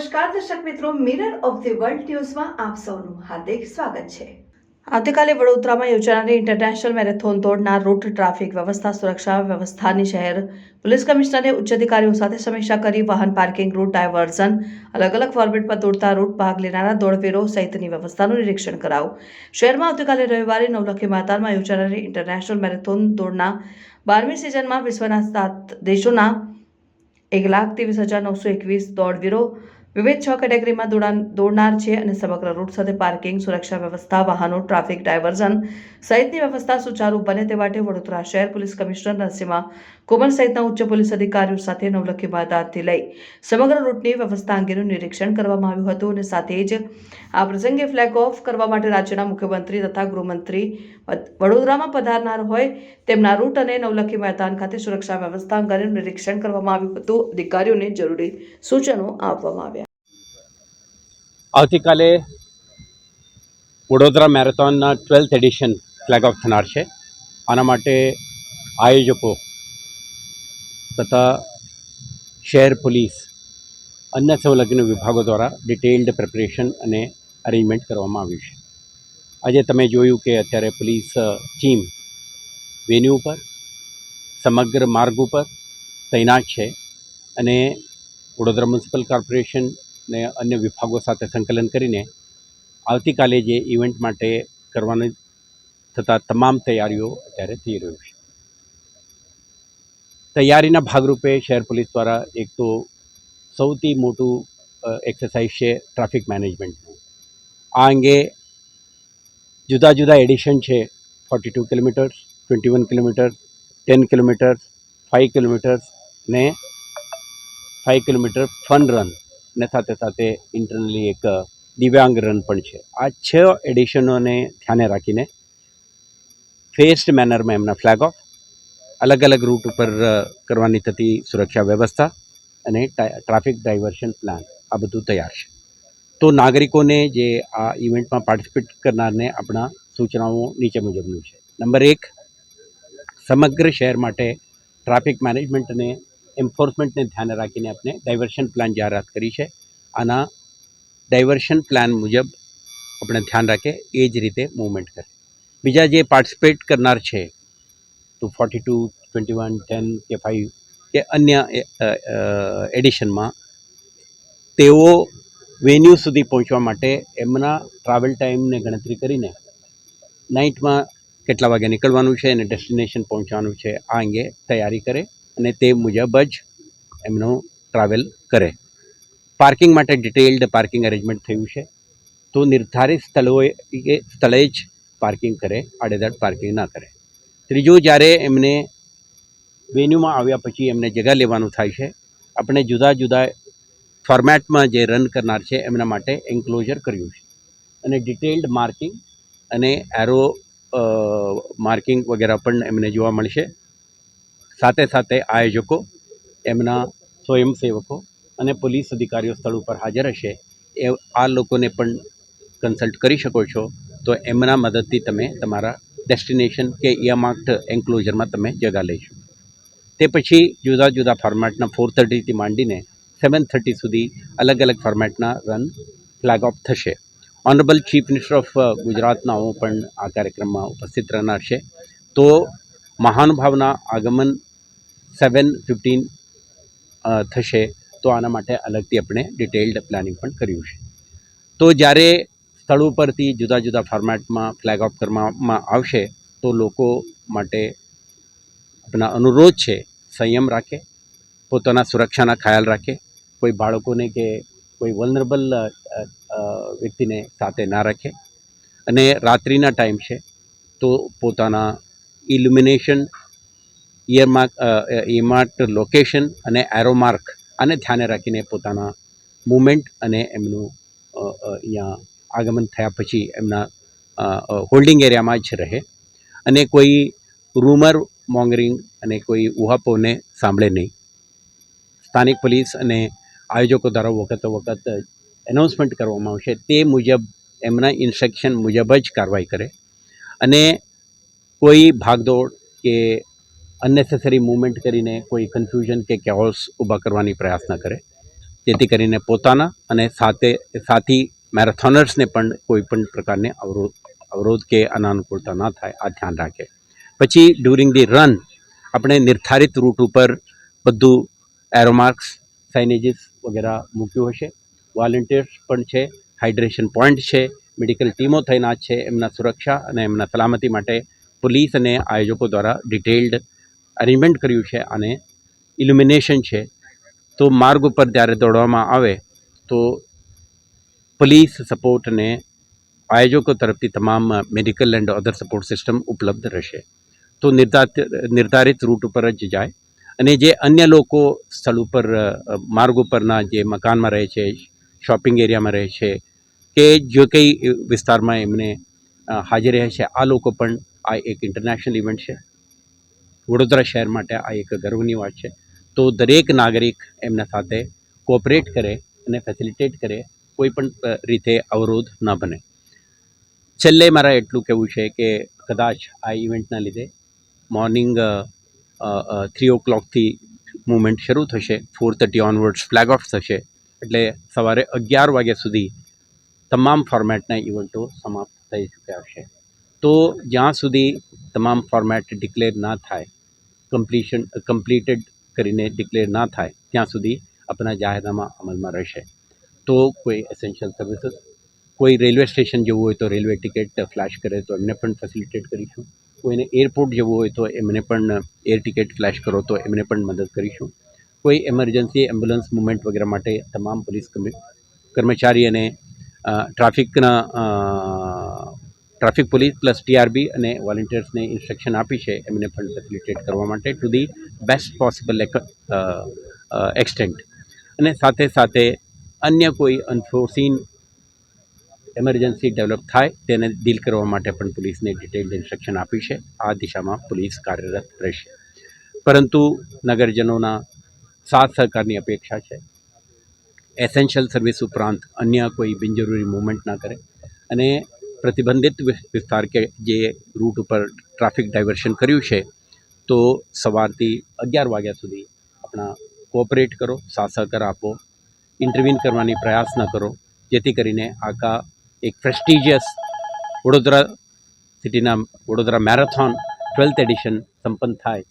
નમસ્કાર, દર્શક મિત્રો મિરર ઓફ ધી વર્લ્ડ ન્યૂઝમાં આપ સૌનું હાર્દિક સ્વાગત છે. આવતીકાલે વડોદરામાં યોજાનારી ઇન્ટરનેશનલ મેરેથોન દોડના રૂટ ટ્રાફિક વ્યવસ્થા, સુરક્ષા વ્યવસ્થાની શહેર પોલીસ કમિશનરે ઉચ્ચ અધિકારીઓ સાથે સમીક્ષા કરી વાહન પાર્કિંગ રૂટ ડાયવર્ઝન અલગ અલગ ફોર્મેટમાં દોડતા રૂટ ભાગ લેનારા દોડવીરો સહિતની વ્યવસ્થાનું નિરીક્ષણ કરાવું. શહેરમાં આવતીકાલે રવિવારે નવલખી મેદાનમાં યોજાનારી ઇન્ટરનેશનલ મેરેથોન દોડના બારમી સિઝનમાં વિશ્વના સાત દેશોના એક લાખ ત્રેવીસ હજાર નવસો એકવીસ દોડવીરો વિવિધ છ કેટેગરીમાં દોડાન, દોડનાર છે અને સમગ્ર રૂટ સાથે પાર્કિંગ, સુરક્ષા વ્યવસ્થા, વાહનો, ટ્રાફિક ડાયવર્ઝન સહિતની વ્યવસ્થા સુચારુ બને તે માટે વડોદરા શહેર પોલીસ કમિશનર નરસિંહા કુમાર સહિતના ઉચ્ચ પોલીસ અધિકારીઓ સાથે નવલખી મતદાનથી લઈ સમગ્ર રૂટની વ્યવસ્થા અંગેનું નિરીક્ષણ કરવામાં આવ્યું હતું અને સાથે જ આ પ્રસંગે ફ્લેગ ઓફ કરવા માટે રાજ્યના મુખ્યમંત્રી તથા ગૃહમંત્રી વડોદરામાં પધારનાર હોય તેમના રૂટ અને નવલખી મેદાન ખાતે સુરક્ષા વ્યવસ્થા અંગેનું નિરીક્ષણ કરવામાં આવ્યું હતું. અધિકારીઓને જરૂરી સૂચનો આપવામાં આવ્યા. આવતીકાલે વડોદરા મેરેથોનના ટ્વેલ્થ એડિશન ફ્લેગ ઓફ થનાર છે. આના માટે આયોજકો તથા શહેર પોલીસ, અન્ય સંલગ્ન વિભાગો દ્વારા ડિટેલ્ડ પ્રિપરેશન અને અરેન્જમેન્ટ કરવામાં આવ્યું છે. આજે તમે જોયું કે અત્યારે પોલીસ ટીમ વેન્યુ ઉપર, સમગ્ર માર્ગ ઉપર તૈનાત છે અને વડોદરા મ્યુનિસિપલ કોર્પોરેશન ને અન્ય વિભાગો સાથે સંકલન કરીને આવતીકાલે જે ઇવેન્ટ માટે કરવાની થતા તમામ તૈયારીઓ અત્યારે થઈ રહ્યું છે. તૈયારીના ભાગરૂપે શહેર પોલીસ દ્વારા એક તો સૌથી મોટું એક્સરસાઇઝ છે ટ્રાફિક મેનેજમેન્ટનું આ અંગે જુદા જુદા એડિશન છે forty two kilometres twenty one kilometre ten kilometres five kilometres ને ફાઇવ કિલોમીટર ફન રન ને સાથે સાથે ઇન્ટરનલી એક દિવ્યાંગ રન પણ છે. આ છ એડિશનોને ધ્યાને રાખીને ફેસ્ડ મેનરમાં એમના ફ્લેગ ઓફ અલગ અલગ રૂટ ઉપર કરવાની થતી સુરક્ષા વ્યવસ્થા અને ટ્રાફિક ડાયવર્શન પ્લાન આ બધું તૈયાર છે. તો નાગરિકોને જે આ ઇવેન્ટમાં પાર્ટિસિપેટ કરનારને આપણા સૂચનાઓ નીચે મુજબનું છે. નંબર એક, સમગ્ર શહેર માટે ટ્રાફિક મેનેજમેન્ટ અને એન્ફોર્સમેન્ટને ધ્યાને રાખીને આપણે ડાયવર્શન પ્લાન જાહેરાત કરી છે. આના ડાયવર્શન પ્લાન મુજબ આપણે ધ્યાન રાખે એ જ રીતે મૂવમેન્ટ કરે. બીજા જે પાર્ટિસિપેટ કરનાર છે, તો forty two twenty one ten કે ફાઇવ કે અન્ય એડિશનમાં તેઓ વેન્યુ સુધી પહોંચવા માટે એમના ટ્રાવેલ ટાઈમને ગણતરી કરીને નાઇટમાં કેટલા વાગે નીકળવાનું છે અને ડેસ્ટિનેશન પહોંચવાનું છે, આ અંગે તૈયારી કરે. અને તે મુજબ જ એમનું ટ્રાવેલ કરે. પાર્કિંગ માટે ડિટેલ્ડ પાર્કિંગ અરેન્જમેન્ટ થયું છે. તો નિર્ધારિત સ્થળોએ સ્થળે જ પાર્કિંગ કરે, આડેધડ પાર્કિંગ ના કરે. ત્રીજું, જ્યારે એમને વેન્યુમાં આવ્યા પછી એમને જગા લેવાનું થાય છે, આપણે જુદા જુદા ફોર્મેટમાં જે રન કરનાર છે, એમના માટે એન્ક્લોઝર કર્યું છે. અને ડિટેલ્ડ માર્કિંગ અને એરો માર્કિંગ વગેરે પણ એમને જોવા મળશે. સાથે સાથે આયોજકો, એમના સ્વયંસેવકો અને પોલીસ અધિકારીઓ સ્થળ ઉપર હાજર હશે. એ આ લોકોને પણ કન્સલ્ટ કરી શકો છો. તો એમના મદદથી તમે તમારા ડેસ્ટિનેશન કે ઇયામાર્ક્ડ એન્ક્લોઝરમાં તમે જગા લઈશું તે પછી જુદા જુદા ફોર્મેટના ફોર થર્ટીથી માંડીને સેવન થર્ટી સુધી અલગ અલગ ફોર્મેટના રન ફ્લેગ ઓફ થશે. ઓનરેબલ ચીફ મિનિસ્ટર ઓફ ગુજરાતનાઓ પણ આ કાર્યક્રમમાં ઉપસ્થિત રહેનાર છે. તો મહાનુભાવના આગમન સેવન ફિફ્ટીન થશે, તો આના માટે અલગથી આપણે ડિટેલ્ડ પ્લાનિંગ પણ કર્યું છે. તો જ્યારે સ્થળ ઉપરથી જુદા જુદા ફોર્મેટમાં ફ્લેગ ઓફ કરવામાં આવશે, તો લોકો માટે આપણા અનુરોધ છે, સંયમ રાખે, પોતાના સુરક્ષાના ખ્યાલ રાખે, કોઈ બાળકોને કે કોઈ વલનરેબલ વ્યક્તિને સાથે ના રાખે. અને રાત્રિના ટાઈમ છે, તો પોતાના ઇલ્યુમિનેશન ઇયરમાર્ક ઇમાર્ટ લોકેશન અને એરોમાર્ક આને ધ્યાને રાખીને પોતાના મુવમેન્ટ અને એમનું અહીંયા આગમન થયા પછી એમના હોલ્ડિંગ એરિયામાં જ રહે. અને કોઈ રૂમર મોંગરિંગ અને કોઈ ઉહાપોને સાંભળે નહીં. સ્થાનિક પોલીસ અને આયોજકો દ્વારા વખતો વખત એનાઉન્સમેન્ટ કરવામાં આવશે. તે મુજબ એમના ઇન્સ્ટ્રક્શન મુજબ જ કાર્યવાહી કરે. અને કોઈ ભાગદોડ કે અનનેસેસરી મૂવમેન્ટ કરીને કોઈ કન્ફ્યુઝન કે કેઓસ ઊભા કરવાની પ્રયાસ ન કરે. જેથી કરીને પોતાના અને સાથે, સાથી મેરેથોનર્સને પણ કોઈ પણ પ્રકારને અવરોધ અવરોધ કે અનાનુકૂળતા ન થાય, આ ધ્યાન રાખે. પછી ડ્યુરિંગ ધી રન આપણે નિર્ધારિત રૂટ ઉપર બધું એરોમાર્ક્સ સાઇનેજીસ વગેરે મૂક્યું હશે. વોલેન્ટિયર્સ પણ છે હાઇડ્રેશન પોઈન્ટ છે મેડિકલ ટીમો થઈના છે, એમના સુરક્ષા અને એમના સલામતી માટે પોલીસ અને આયોજકો દ્વારા ડિટેલ્ડ અરેન્જમેન્ટ કર્યું છે અને ઇલ્યુમિનેશન છે, તો માર્ગ ઉપર જ્યારે દોડવામાં આવે, તો પોલીસ સપોર્ટ અને આયોજકો તરફથી તમામ medical and other support system ઉપલબ્ધ રહેશે. તો નિર્ધારિત નિર્ધારિત રૂટ ઉપર જ જાય. અને જે અન્ય લોકો સ્થળ ઉપર માર્ગ ઉપરના જે મકાનમાં રહે છે શોપિંગ એરિયામાં રહે છે, કે જે કંઈ વિસ્તારમાં એમને હાજર રહે છે, આ લોકો પણ આ એક ઇન્ટરનેશનલ ઇવેન્ટ છે. વડોદરા શહેર માટે આ એક ગર્વની વાત છે. તો દરેક નાગરિક એમના સાથે કોઓપરેટ કરે અને ફેસિલિટેટ કરે, કોઈ પણ રીતે અવરોધ ન બને. છેલ્લે મારા એટલું કહેવું છે કે કદાચ આ ઇવેન્ટના લીધે મોર્નિંગ થ્રી ઓ ક્લોકથી મુવમેન્ટ શરૂ થશે four thirty onwards flag off થશે, એટલે સવારે અગિયાર વાગ્યા સુધી તમામ ફોર્મેટના ઇવેન્ટો સમાપ્ત થઈ ચૂક્યા હશે. તો જ્યાં સુધી તમામ ફોર્મેટ ડિક્લેર ના થાય કમ્પ્લીશન કમ્પ્લીટેડ કરીને ડિક્લેર ના થાય, ત્યાં સુધી આપણા જાહેરનામા અમલમાં રહેશે. તો કોઈ એસેન્શિયલ સર્વિસીસ કોઈ રેલવે સ્ટેશન જવું હોય તો રેલવે ટિકિટ ફ્લેશ કરે તો એમને પણ ફેસિલિટેટ કરીશું. કોઈને એરપોર્ટ જવું હોય તો એમને પણ એર ટિકિટ ફ્લેશ કરો તો એમને પણ મદદ કરીશું. કોઈ એમરજન્સી એમ્બ્યુલન્સ મુવમેન્ટ વગેરે માટે તમામ પોલીસ કર્મી- કર્મચારી અને ટ્રાફિકના ટ્રાફિક પોલીસ પ્લસ ટીઆરબી અને વોલેન્ટિયર્સને ઇન્સ્ટ્રક્શન આપી છે એમને પણ ફેસિલિટેટ કરવા માટે to the best possible extent. અને સાથે સાથે અન્ય કોઈ અનફોર્સીન એમરજન્સી ડેવલપ થાય તેને ડીલ કરવા માટે પણ પોલીસને ડિટેલ્ડ ઇન્સ્ટ્રક્શન આપી છે. આ દિશામાં પોલીસ કાર્યરત રહેશે. પરંતુ નગરજનોના સાથ સહકારની અપેક્ષા છે. એસેન્શિયલ સર્વિસ ઉપરાંત અન્ય કોઈ બિનજરૂરી મૂવમેન્ટ ના કરે. અને પ્રતિબંધિત વિસ્તાર કે જે રૂટ ઉપર ટ્રાફિક ડાયવર્શન કર્યું છે, તો સવારથી અગિયાર વાગ્યા સુધી આપણા કોઓપરેટ કરો, સાથ સહકાર આપો, ઇન્ટરવ્યૂન કરવાની પ્રયાસ ન કરો, જેથી કરીને આખા એક પ્રેસ્ટિજિયસ વડોદરા સિટીના વડોદરા મેરેથોન ટ્વેલ્થ એડિશન સંપન્ન થાય.